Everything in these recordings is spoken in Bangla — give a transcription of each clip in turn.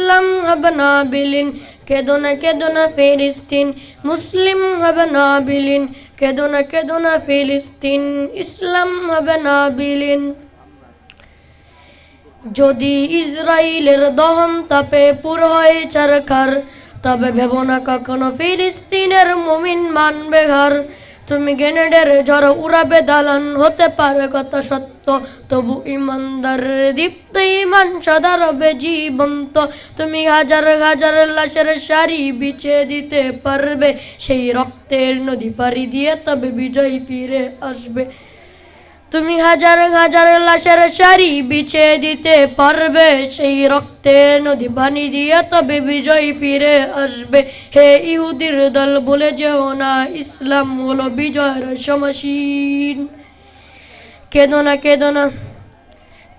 ইসলাম হবে না বিলীন কেদো না কেদো না ফিলিস্তিন মুসলিম হবে না বিলীন কেদো না কেদো না ফিলিস্তিন ইসলাম হবে না বিলীন। যদি ইসরায়েলের দহন তাপে পুর হয় চারখার, তবে ভেব না কখনো ফিলিস্তিনের মুমিন মানবে ঘর। তুমি গ্রেনেডের ঝড় উড়াবে, দালান হতে পারে কত সত্য। তবু ইমানদার, দীপ্ত ইমান সদা রবে জীবন্ত। তুমি হাজার হাজার লাশের সারি বিছে দিতে পারবে, সেই রক্তের নদী পাড়ি দিয়ে তবে বিজয় ফিরে আসবে। তুমি হাজার হাজার লাশের সারি বিছে দিতে পারবে, সেই রক্তের নদী বানি দিয়ে তবে বিজয় ফিরে আসবে। হে ইহুদির দল বলে যেও না, ইসলাম হলো বিজয়ের সমাসীন। কেদো না কেদো না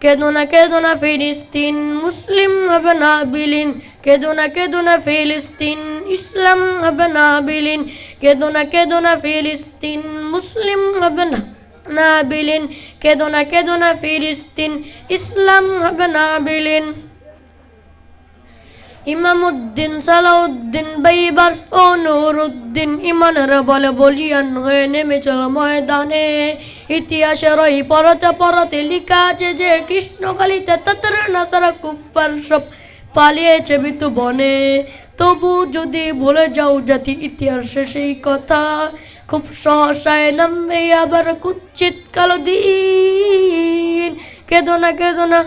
কেদো না কেদো না ফিলিস্তিন, মুসলিম হবে না বিলীন। কেদো না কেদো না ফিলিস্তিন, ইসলাম হবে না বিলীন। কেদো না কেদো না ফিলিস্তিন, মুসলিম হবে না না বিলীন কেদো না কেদো না ফিলিস্তিন ইসলাম হবে না বিলীন। ইমামুদ্দিন সালাউদ্দিন বাইবার্স ও নুরুদ্দিন ইমানের বলে বলিয়ান হয়ে নেমেছিল ময়দানে। ইতিহাসের ওই পরতে পরতে লিখা আছে যে, কৃষ্ণকালীতে ততর, নাসারা কুফার সব পালিয়েছে বিতু বনে। তবু যদি ভুলে যাও জাতি ইতিহাসে সেই কথা খুব সহসায় নামবে আবার কুচ্ছিত কালো দিন। কেদো না কেদো না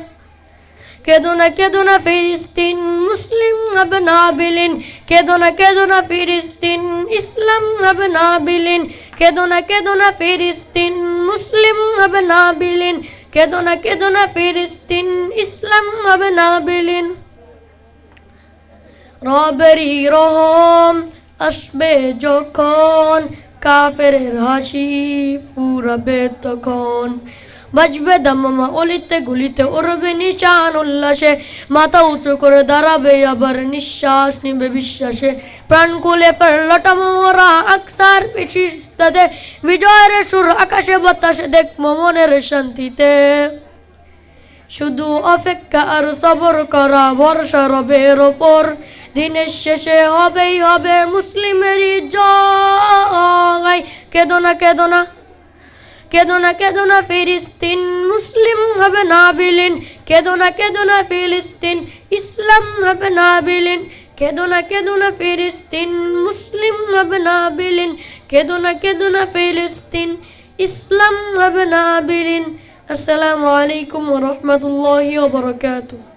কেদো না কেদো না ফিলিস্তিন মুসলিম হবে না বিলীন কেদো না কেদো না ফিলিস্তিন ইসলাম হবে না বিলীন কেদো না কেদো না ফিলিস্তিন মুসলিম হবে না বিলীন কেদো না কেদো না ফিলিস্তিন ইসলাম হবে না বিলীন রবেরি রহম আসবে যখন কাফের হাসি ফুরাবে তখন। বাজবে দামামা অলিতে গুলিতে উড়বে নিশান উল্লাসে মাথা উঁচু করে দাঁড়াবে আবার নিঃশ্বাস নিবে বিশ্বাসে। প্রাণ কুলে ফেরলটা মোরা আকসার পিছিস্তাতে বিজয়ের সুর আকাশে বাতাসে দেখ মনের শান্তিতে। শুধু অপেক্ষা আর সবর করা ভরসা রবের ওপর। দিনের শেষে হবেই হবে মুসলিমেরই জয়। কেদো না কেদো না কেদো না কেদো না ফিলিস্তিন, মুসলিম হবে না বিলীন। কেদো না কেদো না ফিলিস্তিন, ইসলাম হবে না বিলীন। কেদো না কেদো না ফিলিস্তিন, মুসলিম হবে না বিলীন। কেদো না কেদো না ফিলিস্তিন, ইসলাম হবে না বিলীন। আসসালামু আলাইকুম রহমতুল্লাহি বারাকাতুহু।